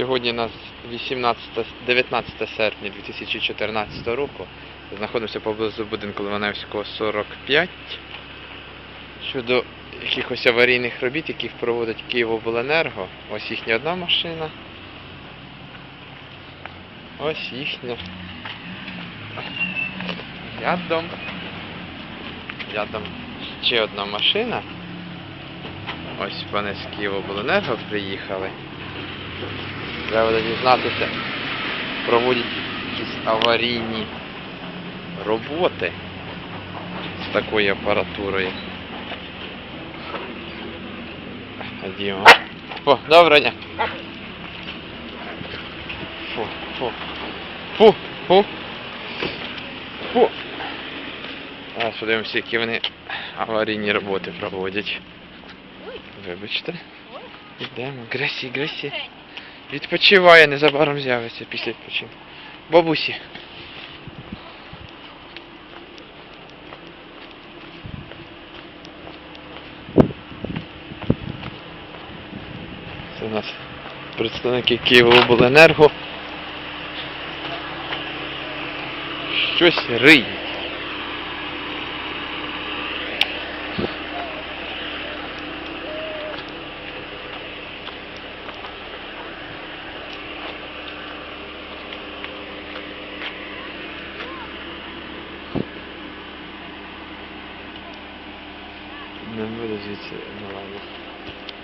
Сьогодні у нас 18, 19 серпня 2014 року. Знаходимося поблизу будинку Ливаневського 45. Щодо якихось аварійних робіт, яких проводить Київобленерго. Ось їхня одна машина. Ось їхня. Рядом. Рядом ще одна машина. Ось вони з Київобленерго приїхали. Треба дізнатися, проводять якісь аварійні роботи з такою апаратурою. Ходімо. Фу, доброго дня. Фу, фу. Фу, фу. Фу. Зараз подивимося, які вони аварійні роботи проводять. Вибачте. Йдемо. Гресі, гресі. Відпочиває, незабаром з'явиться після відпочинку. Бабусі. Це у нас представники Києвобленерго. Щось 能够的去体验到。